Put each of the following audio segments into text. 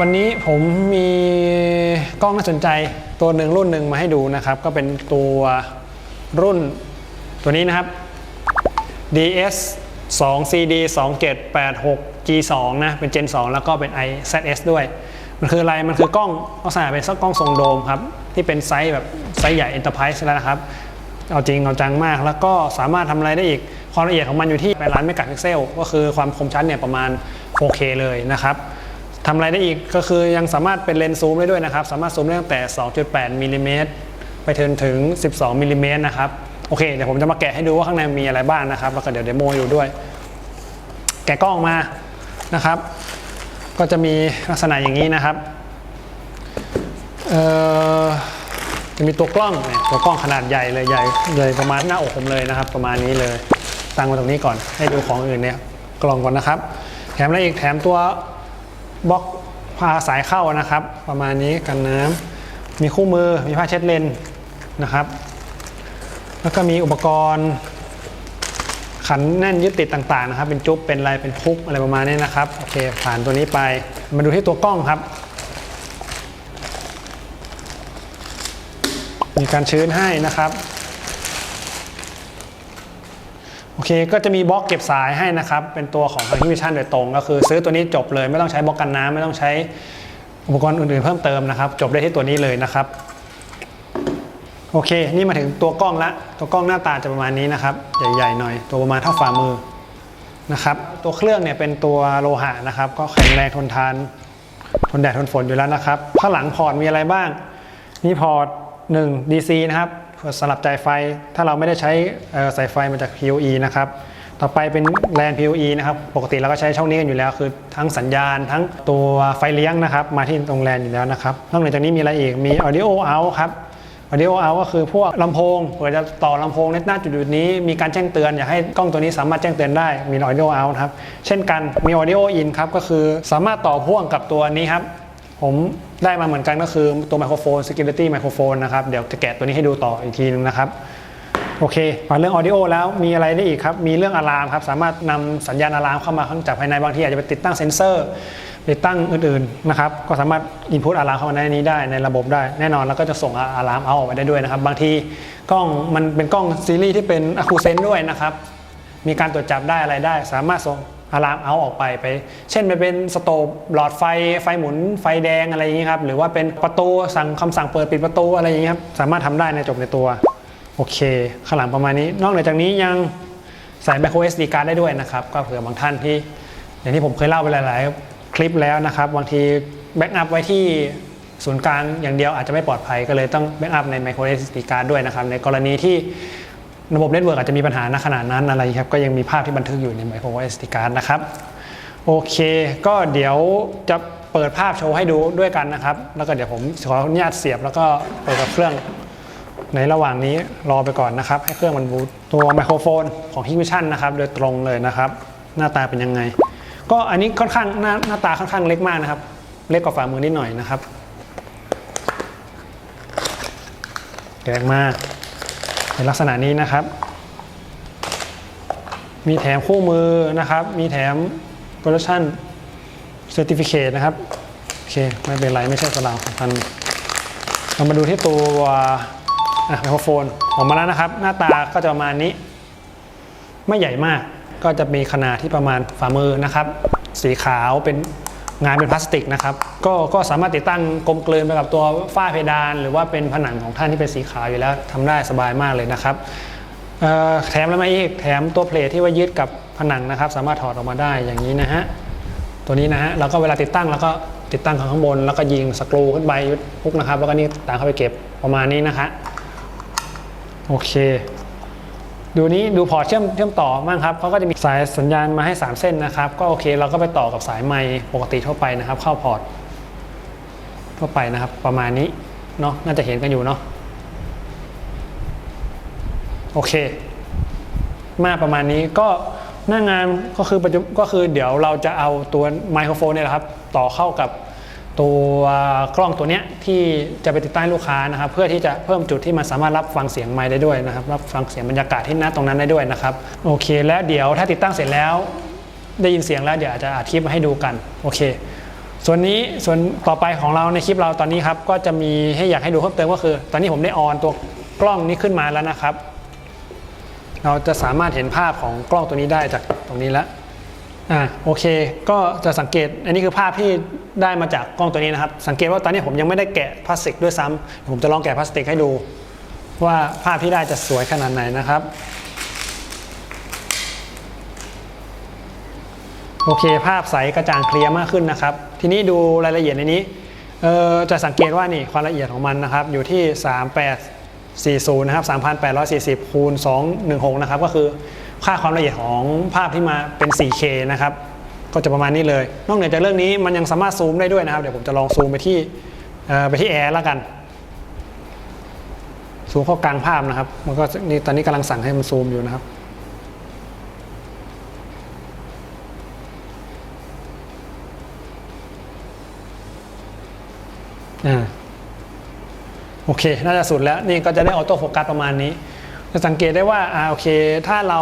วันนี้ผมมีกล้องน่าสนใจตัวหนึ่งรุ่นหนึ่งมาให้ดูนะครับ ก็เป็นตัวรุ่นตัวนี้นะครับ DS 2 CD 2786 G2 นะเป็น Gen 2 แล้วก็เป็น IZS ด้วย มันคืออะไร มันคือกล้องลักษณะเป็นกล้องทรงโดมครับ ที่เป็นไซส์แบบไซส์ใหญ่ Enterprise แล้วนะครับ เอาจริง เอาจังมาก แล้วก็สามารถทำอะไรได้อีก ความละเอียดของมันอยู่ที่8ล้านเมกะพิกเซล ก็คือความคมชัดเนี่ยประมาณ 4K เลยนะครับ ทำอะไรได้อีกก็คือยังสามารถเป็นเลนส์ซูมได้ด้วยนะครับ สามารถซูมได้ตั้งแต่ 2.8มิลลิเมตรไปถึงถึง 12มิลลิเมตรนะครับโอเคเดี๋ยวผมจะมาแกะให้ดูว่าข้างในมีอะไรบ้างนะครับแล้วก็เดี๋ยวเดโมให้ดูด้วย แกะกล้องมานะครับ ก็จะมีลักษณะอย่างนี้นะครับจะมีตัวกล้องเนี่ยตัวกล้องขนาดใหญ่เลยใหญ่เลยประมาณหน้าอกผมเลยนะครับ ประมาณนี้เลยตั้งไว้ตรงนี้ก่อนให้ดูของอื่นเนี่ยกล่องก่อนนะครับ แถมอะไรอีกแถมตัว บล็อกพาสายเข้านะครับ ประมาณนี้กันน้ำมีคู่มือมีผ้าเช็ดเลนนะครับ แล้วก็มีอุปกรณ์ ขันแน่นยึดติดต่างๆนะครับ เป็นจุ๊บเป็นอะไรเป็นพุกอะไรประมาณนี้นะครับโอเคผ่านตัวนี้ไปมาดูที่ตัวกล้องครับ มีการชื้นให้นะครับ โอเคก็จะมีบล็อกเก็บสายให้นะครับ เป็นตัวของทางฮิวิชันโดยตรง ก็คือซื้อตัวนี้จบเลยไม่ต้องใช้บล็อกกันน้ำไม่ต้องใช้อุปกรณ์อื่นๆเพิ่มเติมนะครับ จบได้ที่ตัวนี้เลยนะครับ โอเค นี่มาถึงตัวกล้องละตัวกล้องหน้าตาจะประมาณนี้นะครับ ใหญ่ๆหน่อย ตัวประมาณเท่าฝ่ามือนะครับ ตัวเครื่องเนี่ยเป็นตัวโลหะนะครับ ก็แข็งแรงทนทาน ทนแดดทนฝนอยู่แล้วนะครับข้างหลังพอร์ตมีอะไรบ้างมีพอร์ต1 DC นะครับ สลับจ่ายไฟ ถ้าเราไม่ได้ใช้เอ่อสายไฟมาจาก PoE นะครับ ต่อไปเป็นแลน PoE นะครับ ปกติเราก็ใช้ช่องนี้กันอยู่แล้ว คือทั้งสัญญาณ ทั้งตัวไฟเลี้ยงนะครับ มาที่ตรงแลนอยู่แล้วนะครับ นอกจากนี้มีอะไรอีก มี Audio Out ครับ Audio Out ก็คือพวกลำโพงเผื่อจะต่อลำโพงในหน้าจุดนี้มีการแจ้งเตือน อยากให้กล้องตัวนี้สามารถแจ้งเตือนได้มี Audio Out ครับ เช่นกันมี Audio In ครับก็คือสามารถต่อพ่วงกับตัวนี้ครับ ผมได้มาเหมือนกันก็คือตัวไมโครโฟน security ไมโครโฟนนะครับ เดี๋ยวจะแกะตัวนี้ให้ดูต่ออีกทีนึงนะครับ โอเคมาเรื่อง audio แล้วมีอะไรได้อีกครับ มีเรื่องอะลามครับ สามารถนำสัญญาณอะลามเข้ามาข้างจากภายในบางทีอาจจะไปติดตั้งเซ็นเซอร์ติดตั้งอื่นๆนะครับ ก็สามารถ input อะลามเข้ามาในนี้ได้ในระบบได้แน่นอนแล้วก็จะส่งอะลามเอาออกไปได้ด้วยนะครับ บางทีกล้องมันเป็นกล้องซีรีส์ที่เป็นอะคูเซนด้วยนะครับ มีการตรวจจับได้อะไรได้ สามารถส่ง อะลามเอาออกไปไป เช่นไปเป็นสโตบหลอดไฟไฟหมุนไฟแดงอะไรอย่างนี้ครับ หรือว่าเป็นประตูสั่งคำสั่งเปิดปิดประตูอะไรอย่างนี้ครับ สามารถทำได้ในจบในตัว โอเค ข้างหลังประมาณนี้ นอกจากนี้ยังใส่ micro SD card ได้ด้วยนะครับ ก็เผื่อบางท่านที่ อย่างที่ผมเคยเล่าไปหลาย ๆ คลิปแล้วนะครับ บางทีแบ็กอัพไว้ที่ศูนย์กลางอย่างเดียวอาจจะไม่ปลอดภัยก็เลยต้องแบ็กอัพใน micro SD card ด้วยนะครับ ในกรณีที่ ระบบเน็ตเวิร์กอาจจะมีปัญหาณขนาดนั้นอะไรครับก็ยังมีภาพที่บันทึกอยู่ใน micro SD card นะครับโอเค ก็เดี๋ยวจะเปิดภาพโชว์ให้ดูด้วยกันนะครับ แล้วก็เดี๋ยวผมขออนุญาตเสียบแล้วก็เปิดกับเครื่องในระหว่างนี้รอไปก่อนนะครับ ให้เครื่องมันบูตตัวไมโครโฟนของ Hikvision นะครับโดยตรงเลยนะครับ หน้าตาเป็นยังไง ก็อันนี้ค่อนข้างหน้าหน้าตาค่อนข้างเล็กมากนะครับ เล็กกว่าฝ่ามือนิดหน่อยนะครับแกะมาก เป็นลักษณะนี้นะครับ มีแถมคู่มือนะครับ มีแถม Production Certificate นะครับ โอเค ไม่เป็นไรไม่ใช่สลามันเรามาดูที่ตัวไมโครโฟนออกมาแล้วนะครับ หน้าตาก็จะประมาณนี้ ไม่ใหญ่มากก็จะมีขนาดที่ประมาณฝ่ามือนะครับ สีขาวเป็น งานเป็นพลาสติกนะครับก็ก็สามารถติดตั้งกลมกลืนไปกับตัวฝ้าเพดาน หรือว่าเป็นผนังของท่านที่เป็นสีขาวอยู่แล้วทำได้สบายมากเลยนะครับแถมแล้วมาอีกแถมตัวเพลทที่ว่ายึดกับผนังนะครับ สามารถถอดออกมาได้อย่างนี้นะฮะตัวนี้นะฮะแล้วก็เวลาติดตั้งแล้วก็ติดตั้งข้างบน แล้วก็ยิงสกรูขึ้นไปยุดพุกนะครับ แล้วก็นี่ตามเข้าไปเก็บประมาณนี้นะคะโอเค ดูนี้ดูพอร์ตเชื่อมเชื่อมต่อบ้างครับเขาก็จะมีสายสัญญาณมาให้ 3 เส้นนะครับ ก็โอเคเราก็ไปต่อกับสายไมค์ปกติทั่วไปนะครับ เข้าพอร์ตทั่วไปนะครับประมาณนี้เนาะน่าจะเห็นกันอยู่เนาะโอเค มาประมาณนี้ก็หน้างานก็คือก็คือเดี๋ยวเราจะเอาตัวไมโครโฟนเนี่ยแหละครับ ต่อเข้ากับ ตัวกล้องตัวเนี้ยที่จะไปติดตั้งลูกค้านะครับ เพื่อที่จะเพิ่มจุดที่มันสามารถรับฟังเสียงไมค์ได้ด้วยนะครับ รับฟังเสียงบรรยากาศที่ณตรงนั้นได้ด้วยนะครับโอเค แล้วเดี๋ยวถ้าติดตั้งเสร็จแล้ว ได้ยินเสียงแล้วเดี๋ยวอาจจะอัดคลิปมาให้ดูกันโอเค ส่วนนี้ส่วนต่อไปของเราในคลิปเราตอนนี้ครับก็จะมีให้อยากให้ดูเพิ่มเติมก็คือ ตอนนี้ผมได้ออนตัวกล้องนี้ขึ้นมาแล้วนะครับ เราจะสามารถเห็นภาพของกล้องตัวนี้ได้จากตรงนี้แล้ว อ่าโอเค ก็จะสังเกตอันนี้คือภาพที่ได้มาจากกล้องตัวนี้นะครับ สังเกตว่าตอนนี้ผมยังไม่ได้แกะพลาสติกด้วยซ้ำผมจะลองแกะพลาสติกให้ดู ว่าภาพที่ได้จะสวยขนาดไหนนะครับโอเค ภาพใสกระจ่างเคลียร์มากขึ้นนะครับ ทีนี้ดูรายละเอียดในนี้เออจะสังเกตว่านี่ความละเอียดของมันนะครับ อยู่ที่ 3840 นะครับ 3840 คูณ 216 นะครับ ก็คือ ค่าความละเอียดของภาพที่มาเป็น 4K นะครับ ก็จะประมาณนี้เลย นอกเหนือจากเรื่องนี้มันยังสามารถซูมได้ด้วยนะครับ เดี๋ยวผมจะลองซูมไปที่ไปที่แอร์แล้วกัน ซูมเข้ากลางภาพนะครับ มันก็นี่ตอนนี้กำลังสั่งให้มันซูมอยู่นะครับอ่าโอเค น่าจะสุดแล้ว นี่ก็จะได้ออโต้โฟกัสประมาณนี้ จะสังเกตได้ว่าอ่าโอเค ถ้าเรา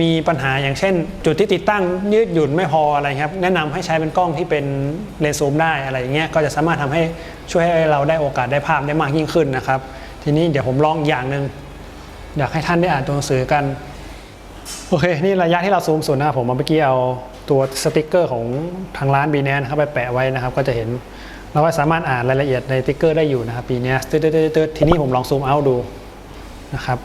มีปัญหาอย่างเช่น จุดที่ติดตั้งยืดหยุ่นไม่พออะไรครับ แนะนำให้ใช้เป็นกล้องที่เป็นเลนส์ซูมได้อะไรอย่างเงี้ยก็จะสามารถทำให้ช่วยให้เราได้โอกาสได้ภาพได้มากยิ่งขึ้นนะครับ ทีนี้เดี๋ยวผมลองอย่างหนึ่งอยากให้ท่านได้อ่านตัวหนังสือกันโอเค นี่ระยะที่เราซูมสุดนะครับผมเมื่อกี้เอาตัวสติกเกอร์ของทางร้านบีแนนเข้าไปแปะไว้นะครับ ก็จะเห็นเราก็สามารถอ่านรายละเอียดในสติกเกอร์ได้อยู่นะครับปีนี้ตืดๆทีนี้ผมลองซูมเอาดูนะครับ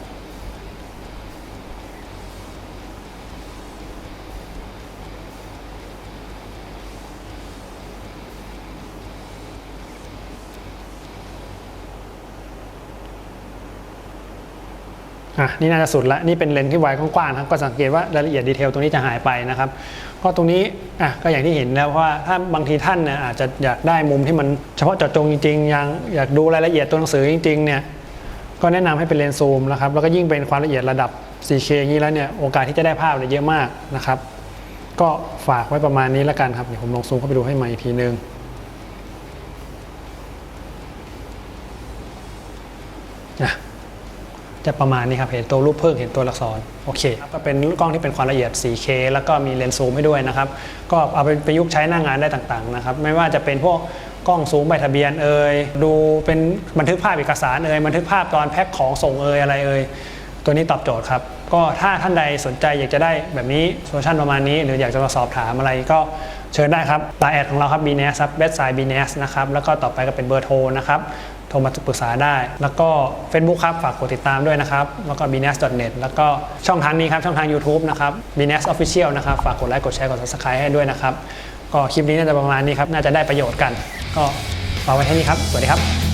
อะนี่น่าจะสุดละนี่เป็นเลนส์ที่ไวกว้างๆนะครับก็สังเกตว่ารายละเอียดดีเทลตรงนี้จะหายไปนะครับก็ตรงนี้อะก็อย่างที่เห็นแล้วว่าถ้าบางทีท่านเนี่ยอาจจะอยากได้มุมที่มันเฉพาะเจาะจงจริงๆยังอยากดูรายละเอียดตัวหนังสือจริงๆเนี่ยก็แนะนำให้เป็นเลนส์ซูมนะครับแล้วก็ยิ่งเป็นความละเอียดระดับ 4K อย่างนี้แล้วเนี่ยโอกาสที่จะได้ภาพเนี่ยเยอะมากนะครับ ก็ฝากไว้ประมาณนี้แล้วกันครับเดี๋ยวผมลองซูมเข้าไปดูให้ใหม่อีกทีนึงนะ จะประมาณนี้ครับ เห็นตัวรูปเพิ่งเห็นตัวอักษรโอเคก็เป็นกล้องที่เป็นความละเอียด 4K แล้วก็มีเลนส์ซูมให้ด้วยนะครับ ก็เอาไปประยุกต์ใช้หน้างงานได้ต่างๆนะครับ ไม่ว่าจะเป็นพวกกล้องซูมใบทะเบียนเอ่ยดูเป็นบันทึกภาพเอกสารเอ่ยบันทึกภาพตอนแพ็คของส่งเอ่ยอะไรเอ่ยตัวนี้ตอบโจทย์ครับก็ถ้าท่านใดสนใจอยากจะได้แบบนี้โซลูชันประมาณนี้ หรืออยากจะมาสอบถามอะไรก็เชิญได้ครับไลน์แอดของเราครับ b n e s ครับเว็บไซต์ b n e s นะครับแล้วก็ต่อไปก็เป็นเบอร์โทรนะครับ โทรมาปรึกษาได้ แล้วก็ Facebook ครับ ฝากกดติดตามด้วยนะครับ แล้วก็ b n e s n e t แล้วก็ช่องทางนี้ครับช่องทาง YouTube นะครับ b n e s Official นะครับ ฝากกดไลค์กดแชร์กด Subscribe ให้ด้วยนะครับ ก็คลิปนี้น่าจะประมาณนี้ครับ น่าจะได้ประโยชน์กัน ก็ฝากไว้แค่นี้ครับ สวัสดีครับ